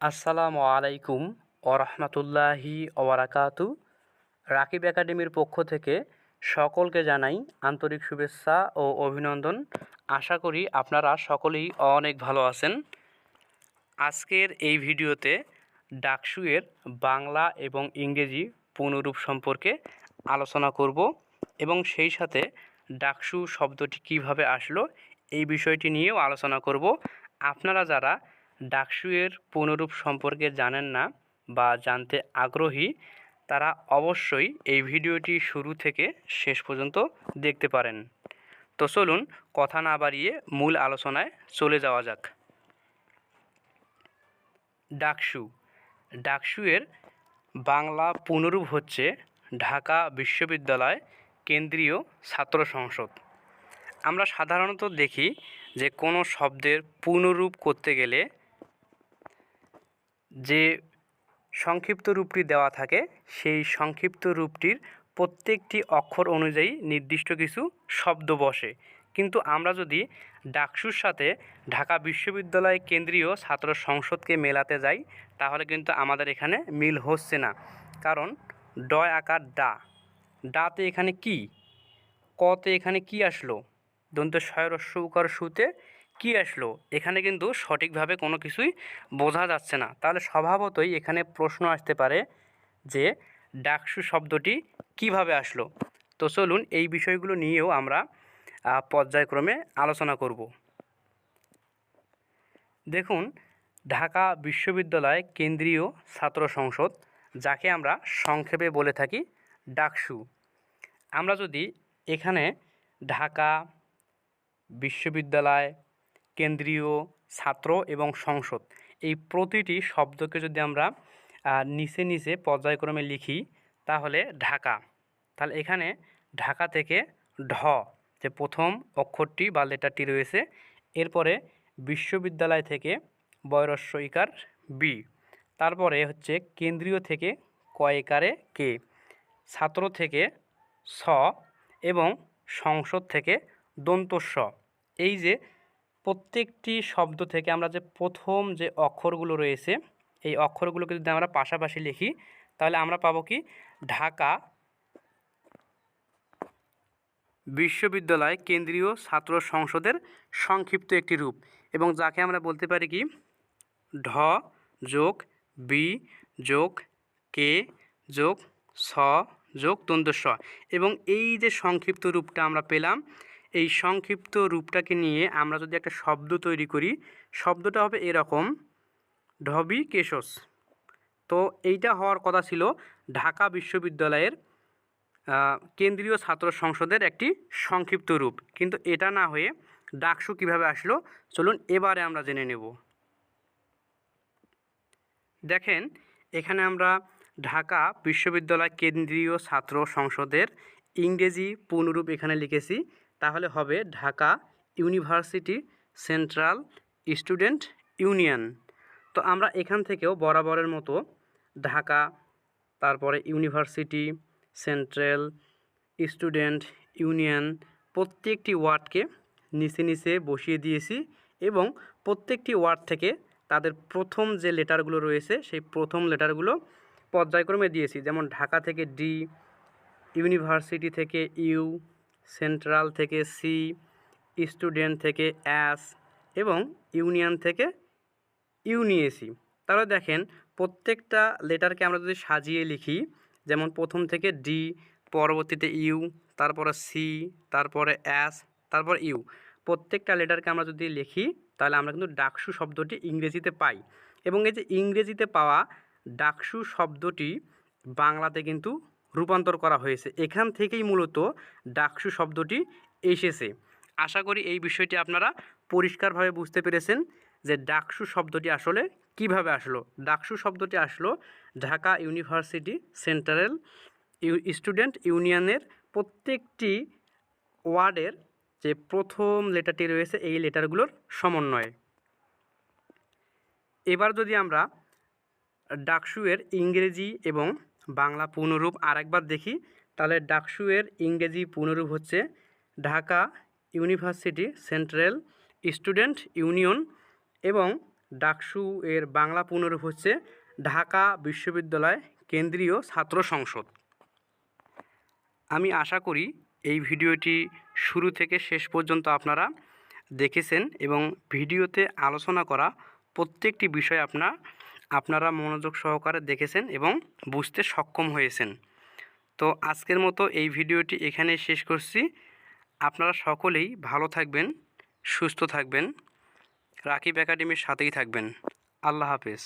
আসসালামু আলাইকুম ওরহমতুল্লাহি ওবরাকাতু রাকিব একাডেমির পক্ষ থেকে সকলকে জানাই আন্তরিক শুভেচ্ছা ও অভিনন্দন। আশা করি আপনারা সকলেই অনেক ভালো আছেন। আজকের এই ভিডিওতে ডাকসুয়ের বাংলা এবং ইংরেজি পুনরূপ সম্পর্কে আলোচনা করব এবং সেই সাথে ডাকসু শব্দটি কীভাবে আসলো এই বিষয়টি নিয়েও আলোচনা করব। আপনারা যারা ডাকসুয়ের পুনরূপ সম্পর্কে জানেন না বা জানতে আগ্রহী, তারা অবশ্যই এই ভিডিওটি শুরু থেকে শেষ পর্যন্ত দেখতে পারেন। তো চলুন কথা না বাড়িয়ে মূল আলোচনায় চলে যাওয়া যাক। ডাকসু। ডাকসুয়ের বাংলা পুনরূপ হচ্ছে ঢাকা বিশ্ববিদ্যালয় কেন্দ্রীয় ছাত্র সংসদ। আমরা সাধারণত দেখি যে কোনো শব্দের পুনরূপ করতে গেলে যে সংক্ষিপ্ত রূপটি দেওয়া থাকে, সেই সংক্ষিপ্ত রূপটির প্রত্যেকটি অক্ষর অনুযায়ী নির্দিষ্ট কিছু শব্দ বসে। কিন্তু আমরা যদি ডাকসুর সাথে ঢাকা বিশ্ববিদ্যালয় কেন্দ্রীয় ছাত্র সংসদকে মেলাতে যাই, তাহলে কিন্তু আমাদের এখানে মিল হচ্ছে না। কারণ ডয় আকার ডা। ডাতে এখানে কি? কতে এখানে কি আসলো? দন্ত স্বয়রস্য উকার সুতে কি আসলো? এখানে কিন্তু সঠিকভাবে কোনো কিছুই বোঝা যাচ্ছে না। তাহলে স্বভাবতই এখানে প্রশ্ন আসতে পারে যে ডাকসু শব্দটি কীভাবে আসলো? তো চলুন এই বিষয়গুলো নিয়েও আমরা পর্যায়ক্রমে আলোচনা করব। দেখুন, ঢাকা বিশ্ববিদ্যালয় কেন্দ্রীয় ছাত্র সংসদ, যাকে আমরা সংক্ষেপে বলে থাকি ডাকসু। আমরা যদি এখানে ঢাকা বিশ্ববিদ্যালয় কেন্দ্রীয় ছাত্র এবং সংসদ। এই প্রতিটি শব্দকে যদি আমরা নিচে নিচে পর্যায়ক্রমে লিখি, তাহলে ঢাকা। তাহলে এখানে ঢাকা থেকে ঢ, যে প্রথম অক্ষরটি বা লেটারটি রয়েছে, এরপরে বিশ্ববিদ্যালয় থেকে বয়রস্ব ইকার বি তারপরে হচ্ছে কেন্দ্রীয় থেকে কয়েকারে কে ছাত্র থেকে স এবং সংসদ থেকে দন্তস্ব। এই যে প্রত্যেকটি শব্দ থেকে আমরা যে প্রথম যে অক্ষরগুলো রয়েছে, এই অক্ষরগুলোকে যদি আমরা পাশাপাশি লিখি, তাহলে আমরা পাবো কি? ঢাকা বিশ্ববিদ্যালয় কেন্দ্রীয় ছাত্র সংসদের সংক্ষিপ্ত একটি রূপ এবং যাকে আমরা বলতে পারি কি? ঢ যোগ বি যোগ কে যোগ স যোগ দন্তস্ব এবং এই যে সংক্ষিপ্ত রূপটা আমরা পেলাম এই সংক্ষিপ্ত রূপটাকে নিয়ে আমরা যদি একটা শব্দ তৈরি করি, শব্দটা হবে এরকম, ঢবি কেশস। তো এইটা হওয়ার কথা ছিল ঢাকা বিশ্ববিদ্যালয়ের কেন্দ্রীয় ছাত্র সংসদের একটি সংক্ষিপ্ত রূপ। কিন্তু এটা না হয়ে ডাকসু কীভাবে আসলো, চলুন এবারে আমরা জেনে নেব। দেখেন, এখানে আমরা ঢাকা বিশ্ববিদ্যালয় কেন্দ্রীয় ছাত্র সংসদের ইংরেজি পুনরূপ এখানে লিখেছি। তাহলে হবে Dhaka university central student union. তো আমরা এখান থেকেও বরাবরের মতো ঢাকা, তারপরে ইউনিভার্সিটি, সেন্ট্রাল স্টুডেন্ট ইউনিয়ন প্রত্যেকটি ওয়ার্ডকে নিচে নিচে বসিয়ে দিয়েছি এবং প্রত্যেকটি ওয়ার্ড থেকে তাদের প্রথম যে লেটারগুলো রয়েছে, সেই প্রথম লেটারগুলো পর্যায়ক্রমে দিয়েছি। যেমন ঢাকা থেকে ডি ইউনিভার্সিটি থেকে ইউ সেন্ট্রাল থেকে সি স্টুডেন্ট থেকে এস এবং ইউনিয়ন থেকে ইউ নিয়েছি তাহলে দেখেন, প্রত্যেকটা লেটারকে আমরা যদি সাজিয়ে লিখি, যেমন প্রথম থেকে ডি পরবর্তীতে ইউ তারপরে সি তারপরে এস তারপর ইউ প্রত্যেকটা লেটারকে আমরা যদি লিখি, তাহলে আমরা কিন্তু ডাকসু শব্দটি ইংরেজিতে পাই। এবং এই যে ইংরেজিতে পাওয়া ডাকসু শব্দটি বাংলাতে কিন্তু রূপান্তর করা হয়েছে। এখান থেকেই মূলত ডাকসু শব্দটি এসেছে। আশা করি এই বিষয়টি আপনারা পরিষ্কারভাবে বুঝতে পেরেছেন যে ডাকসু শব্দটি আসলে কীভাবে আসলো। ডাকসু শব্দটি আসলো ঢাকা ইউনিভার্সিটি সেন্ট্রাল স্টুডেন্ট ইউনিয়নের প্রত্যেকটি ওয়ার্ডের যে প্রথম লেটারটি রয়েছে, এই লেটারগুলোর সমন্বয়ে। এবার যদি আমরা ডাকসুয়ের ইংরেজি এবং বাংলা পুনরূপ আরেকবার দেখি। তাহলে ডাকসুয়ের ইংরেজি পুনরূপ হচ্ছে Dhaka university central student union এবং ডাকসু এর বাংলা পুনরূপ হচ্ছে ঢাকা বিশ্ববিদ্যালয় কেন্দ্রীয় ছাত্র সংসদ। আমি আশা করি এই ভিডিওটি শুরু থেকে শেষ পর্যন্ত আপনারা দেখেছেন এবং ভিডিওতে আলোচনা করা প্রত্যেকটি বিষয় আপনার আপনারা মনোযোগ সহকারে দেখেছেন এবং বুঝতে সক্ষম হয়েছেন। তো আজকের মতো এই ভিডিওটি এখানে শেষ করছি। আপনারা সকলেই ভালো থাকবেন, সুস্থ থাকবেন। রাকিব একাডেমির সাথেই থাকবেন। আল্লাহ হাফেজ।